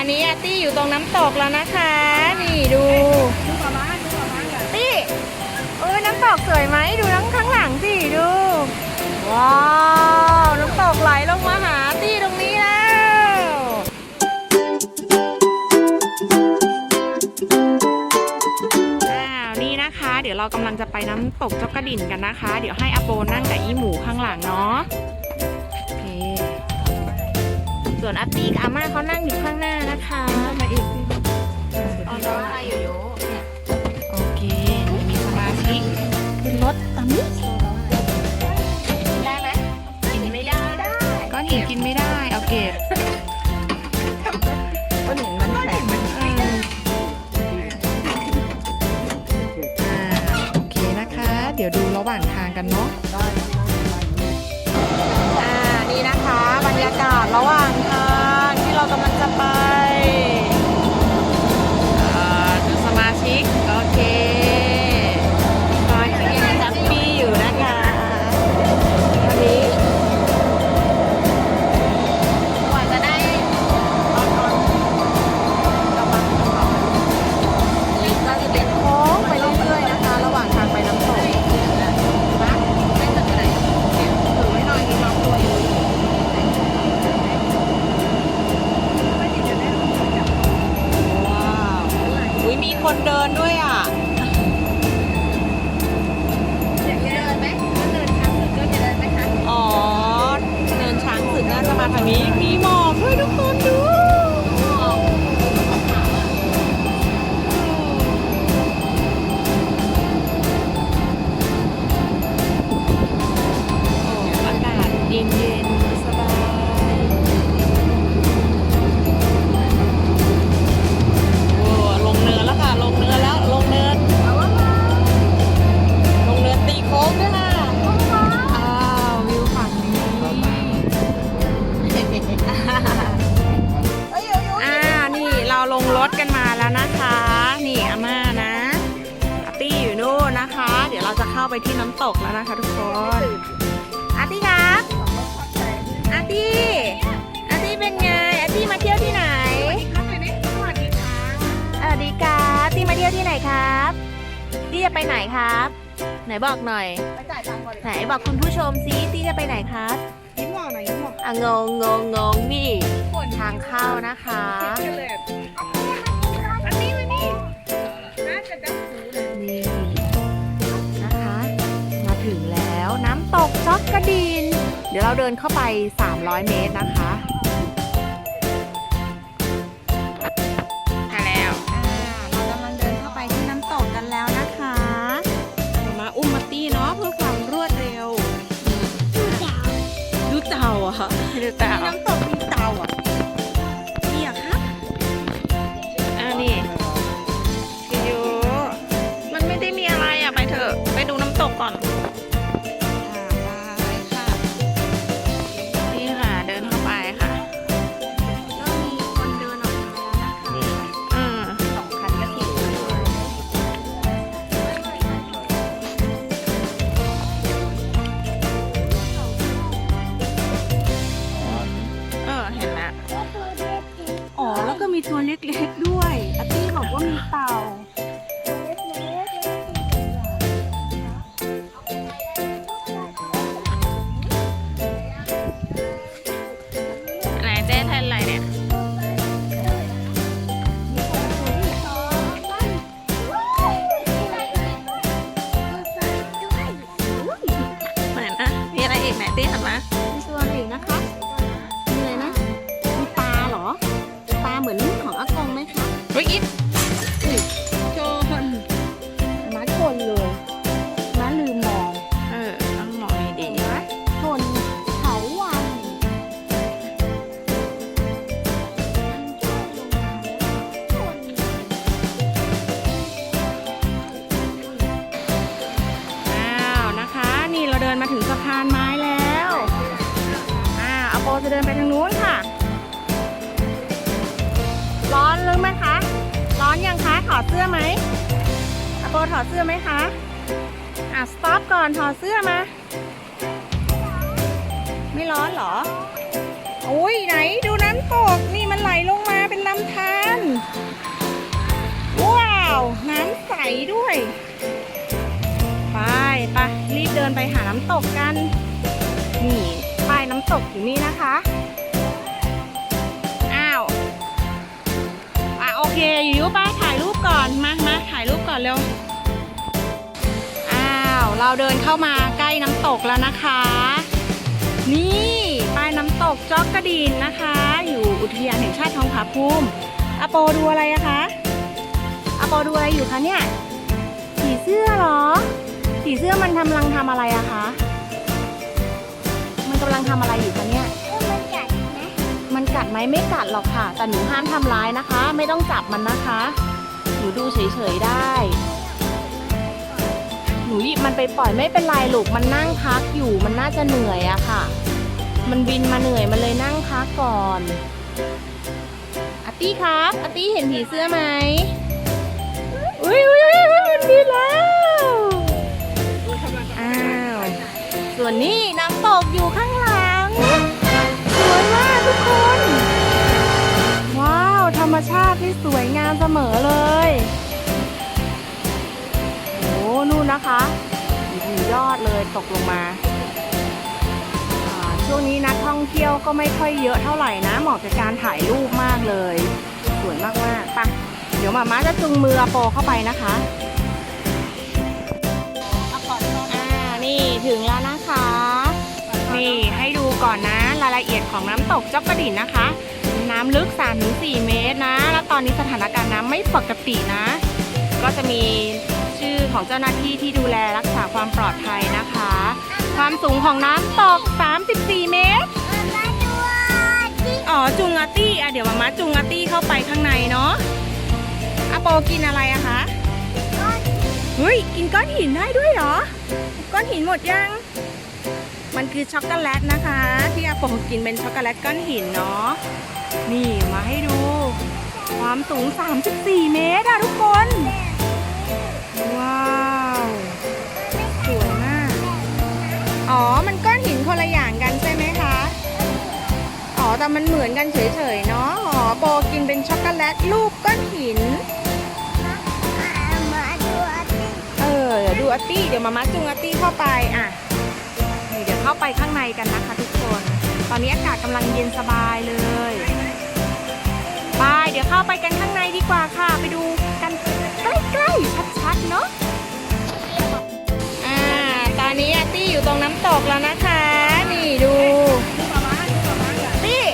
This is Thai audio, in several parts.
อนนี้อาตี้อยู่ตรงน้ำตกแล้วนะคะ นี่ดูดูปลาม้าดูปลาม้ากันตี้เอ้ยน้ำตกสวยไหมดูทั้งข้างหลังสิดู ว้าวน้ำตกไหลลงมาหาตี้ตรงนี้แล้วอ้าวนี่นะคะ เดี๋ยวเรากำลังจะไปน้ำตกเจ้ากระดิ่นกันนะคะ เดี๋ยวให้อโปนั่งกับอีหมูข้างหลังเนาะโอเคส่วนอาตี้กับอาม่าเขานั่งอยู่ข้างหน้า นะคะมาอีกสิอ๋อน้องอายุโยโอเค มีสมาชิกขึ้นรถตอนนี้ได้ไหมกินไม่ได้ได้ก้อนหินกินไม่ได้เอาเก็บก็หนึ่งมันแข็งมันอ่าโอเคนะคะ เดี๋ยวดูระหว่างทางกันเนาะอ่านี่นะคะ บรรยากาศระหว่าง ที่น้ำตกแล้วนะคะทุกคนอาร์ตี้ครับอาร์ตี้อาร์ตี้เป็นไงอาร์ตี้มาเที่ยวที่ไหนครับเลยนี่สวัสดีค่ะสวัสดีครับอาร์ตี้มาเที่ยวที่ไหนครับตี้จะไปไหนครับ ไหนบอกหน่อยไปจ่ายตังค์ก่อนไหนบอกคุณผู้ชมซิตี้จะไปไหนครับยิ้มหวานหน่อยยิ้มหวานอะงงงงงงนี่ทางเข้านะคะำตกจอกกระดิน เดี๋ยวเราเดินเข้าไป 300 เมตรนะคะมาแล้วเรากำลังเดินเข้าไปที่น้ำตกกันแล้วนะคะมาอุ้มมาตี้เนาะเพื่อความรวดเร็ว ดูเต่าอะดูเต่าน้ำตกมีเต่า อดเสื้อไหมอโปถอดเสื้อไหมคะ อะสต็อปก่อนถอดเสื้อมา ไม่ร้อนหรอ อุ้ยไหนดูน้ำตก นี่มันไหลลงมาเป็นลำธารว้าว น้ำใสด้วย ไปไปรีบเดินไปหาน้ำตกกัน นี่ป้ายน้ำตกอยู่นี่นะคะ อนเร็ว อ้าว เราเดินเข้ามาใกล้น้ำตกแล้วนะคะ นี่ป้ายน้ำตกจอกกระดินนะคะ อยู่อุทยานแห่งชาติทองผาภูมิอโปดูอะไรอะคะอโปดูอะไรอยู่คะเนี่ยผีเสื้อเหรอผีเสื้อมันกำลังทำอะไรอะคะ มันกำลังทำอะไรอยู่คะเนี่ยมันกัดนะมันกัดไหมไม่กัดหรอกค่ะ แต่หนูห้ามทำร้ายนะคะ ไม่ต้องจับมันนะคะ หนูดูเฉยๆได้ หนูหยิบมันไปปล่อยไม่เป็นไรลูกมันนั่งพักอยู่มันน่าจะเหนื่อยอะค่ะ มันบินมาเหนื่อยมันเลยนั่งพักก่อนอาตี้ครับอาตี้เห็นผีเสื้อไหมอุ้ยอุ้ยอุ้ยมันบินแล้วอ้าวส่วนนี้น้ำตกอยู่ข้าง ชาติที่สวยงามเสมอเลยโอ้นู่นนะคะอยู่ยอดเลยตกลงมา ช่วงนี้นักท่องเที่ยวก็ไม่ค่อยเยอะเท่าไหร่นะ เหมาะกับการถ่ายรูปมากเลย สวยมากมากๆปะเดี๋ยวหมาม้าจะจุงมือโปเข้าไปนะคะอ่านี่ถึงแล้วนะคะ นี่ให้ดูก่อนนะรายละเอียดของน้ำตกจอกกระดิ่นนะคะ น้ำลึก 3-4 เมตรนะ แล้วตอนนี้สถานการณ์น้ำไม่ปกตินะ ก็จะมีชื่อของเจ้าหน้าที่ที่ดูแลรักษาความปลอดภัยนะคะ ความสูงของน้ำตก 34 เมตรมาดูที่อ๋อจุงอาตี้อะเดี๋ยวมามาจุงอาตี้เข้าไปข้างในเนาะอาโปกินอะไรอะคะเฮ้ยกินก้อนหินได้ด้วยเหรอ ก้อนหินหมดยัง มันคือช็อกโกแลตนะคะ ที่อาโปกินเป็นช็อกโกแลตก้อนหินเนาะ นี่มาให้ดู ความสูง 34 เมตรอะทุกคน ว้าว สวยมาก อ๋อ มันก้อนหินคนละอย่างกันใช่ไหมคะ อ๋อ แต่มันเหมือนกันเฉยๆเนาะ อ๋อ โปกินเป็นช็อกโกแลตรูปก้อนหิน เออ เดี๋ยวดูอาตี้ เดี๋ยวมามัดจุงอาตี้เข้าไปอะเดี๋ยวเข้าไปข้างในกันนะคะทุกคน ตอนนี้อากาศกำลังเย็นสบายเลย ไปเดี๋ยวเข้าไปกันข้างในดีกว่าค่ะ ไปดูกันใกล้ๆชัดๆเนาะอ่าตอนนี้อาตี้อยู่ตรงน้ำตกแล้วนะคะ นี่ดูนี่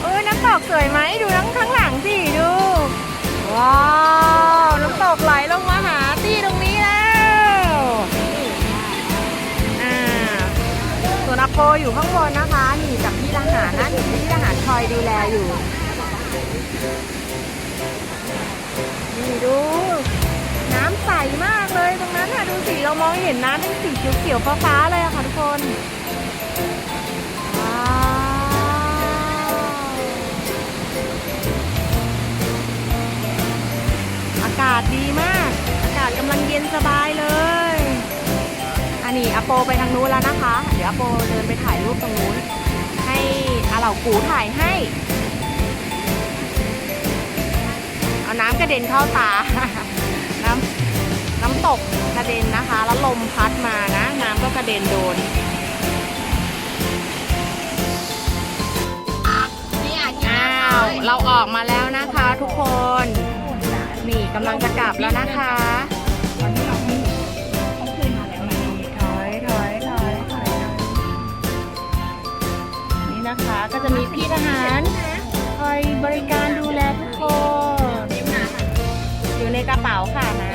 เออน้ำตกสวยไหมดูน้ำข้างหลังสิดู ว้าวน้ำตกไหลลงมาหาตี้ตรงนี้แล้วอ่าส่วนอาโปอยู่ข้างบนนะคะนี่กับพี่ทหารนะพี่ทหารคอยดูแลอยู่ นี่ดู น้ำใสมากเลยตรงนั้นน่ะดูสิเรามองเห็นน้ำเป็นสีเขียวๆฟ้าๆเลยอะค่ะทุกคนว้าวอากาศดีมาก อากาศกำลังเย็นสบายเลย อันนี้อโปไปทางนู้นแล้วนะคะ เดี๋ยวอโปเดินไปถ่ายรูปตรงนู้น ให้อาเหล่ากูถ่ายให้ กระเด็นเข้าตา น้ำน้ำตกกระเด็นนะคะ แล้วลมพัดมานะ น้ำก็กระเด็นโดนอ้าว เราออกมาแล้วนะคะทุกคน นี่กำลังจะกลับแล้วนะคะถอยถอยถอยถอยนี่นะคะก็จะมีพี่ทหารคอยบริการดู กระเป๋าค่ะน้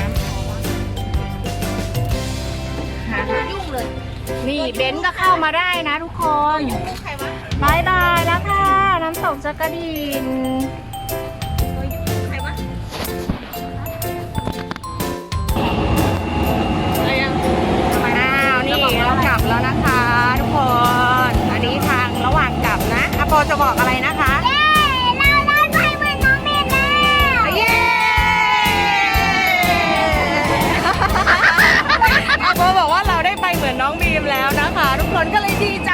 ำยุ่งเลย นี่เบนซ์ก็เข้ามาได้นะทุกคนใครวะบายบายแล้วค่ะ น้ำตกจักระดินใครวะอ้าวนี่เรากลับแล้วนะคะ ทุกคน อันนี้ทางระหว่างกลับนะอาโปจะบอกอะไรนะ มือนน้องบีมแล้วนะคะ ทุกคนก็เลยดีใจ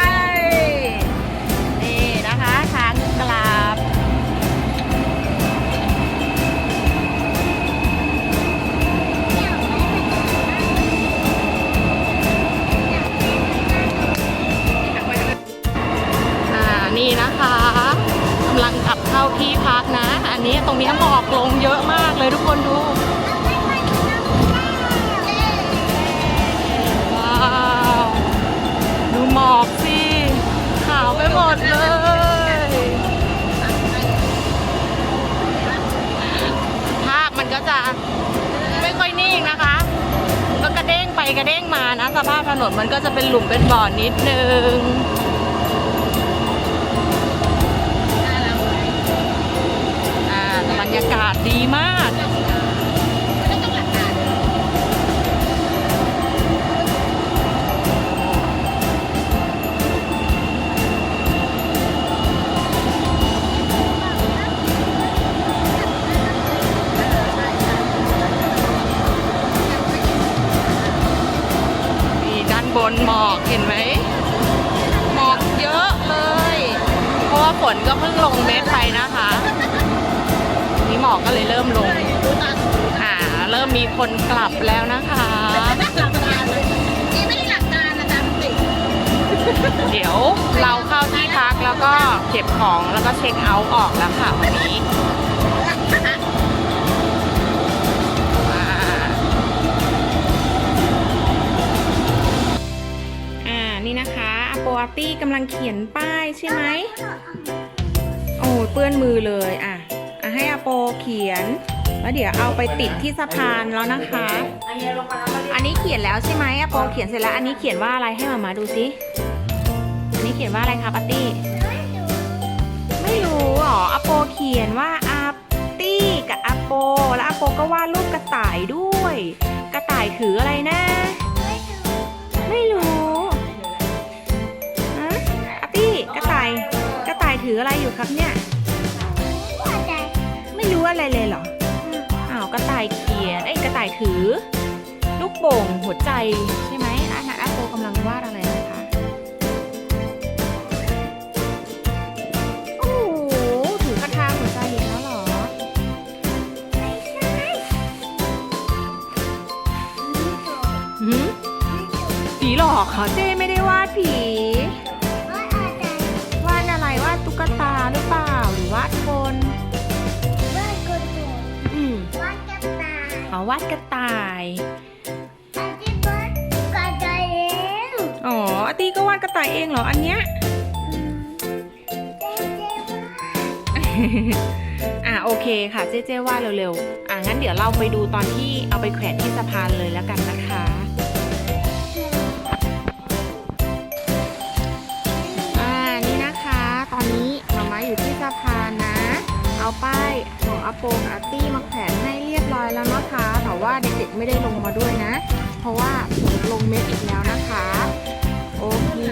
กระเด้งไปกระเด้งมานะสภาพถนนมันก็จะเป็นหลุมเป็นบ่อนิดนึงอ่าบรรยากาศดีมาก คนกลับแล้วนะคะ นี่ไม่ได้หลักการนะจ๊ะติเดี๋ยวเราเข้าที่พักแล้วก็เก็บของแล้วก็เช็คเอาท์ออกแล้วค่ะวันนี้อ่าอ่านี่นะคะอโปอาร์ตี้กำลังเขียนป้ายใช่ไหม โอ้ยเปื้อนมือเลยอะอะให้อาโปเขียน แล้วเดี๋ยวเอาไปติดที่สะพานแล้วนะคะ อันนี้เขียนแล้วใช่ไหมอาโปเขียนเสร็จแล้ว อันนี้เขียนว่าอะไรให้มามาดูสิอันนี้เขียนว่าอะไรคะปาร์ตี้ ไม่รู้หรออโปเขียนว่าอาตี้กับอโป แล้วอโปก็วาดรูปกระต่ายด้วย กระต่ายถืออะไรนะ ไม่รู้ฮะอาตี้กระต่าย กระต่ายถืออะไรอยู่ครับเนี่ย ไม่รู้อะไรเลยเหรอ ระต่ายเขียนเอ้กระต่ายถือ ลูกโป่งหัวใจใช่ไหมอาหารอาโปกำลังวาดอะไรนะคะโอ้โหถือกระทาหัวใจอีกแล้วเหรอหืมผีหลอกเหรอเจ้ไม่ได้วาดผี เอาวาดกระต่ายอ๋ออาตีก็วาดกระต่ายเองเหรออันเนี้ย อะโอเคค่ะเจ๊เจ๊วาดเร็วๆ อะงั้นเดี๋ยวเราไปดูตอนที่เอาไปแขวนที่สะพานเลยแล้วกันนะคะอ่านี่นะคะ ตอนนี้มามาอยู่ที่สะพานนะ เอาป้ายของอาโปกับอาตี้มาแขวนให้เรียบ ร้อยแล้วนะคะ แต่ว่าเด็กๆไม่ได้ลงมาด้วยนะ เพราะว่าผมลงเม็ดอีกแล้วนะคะ โอเค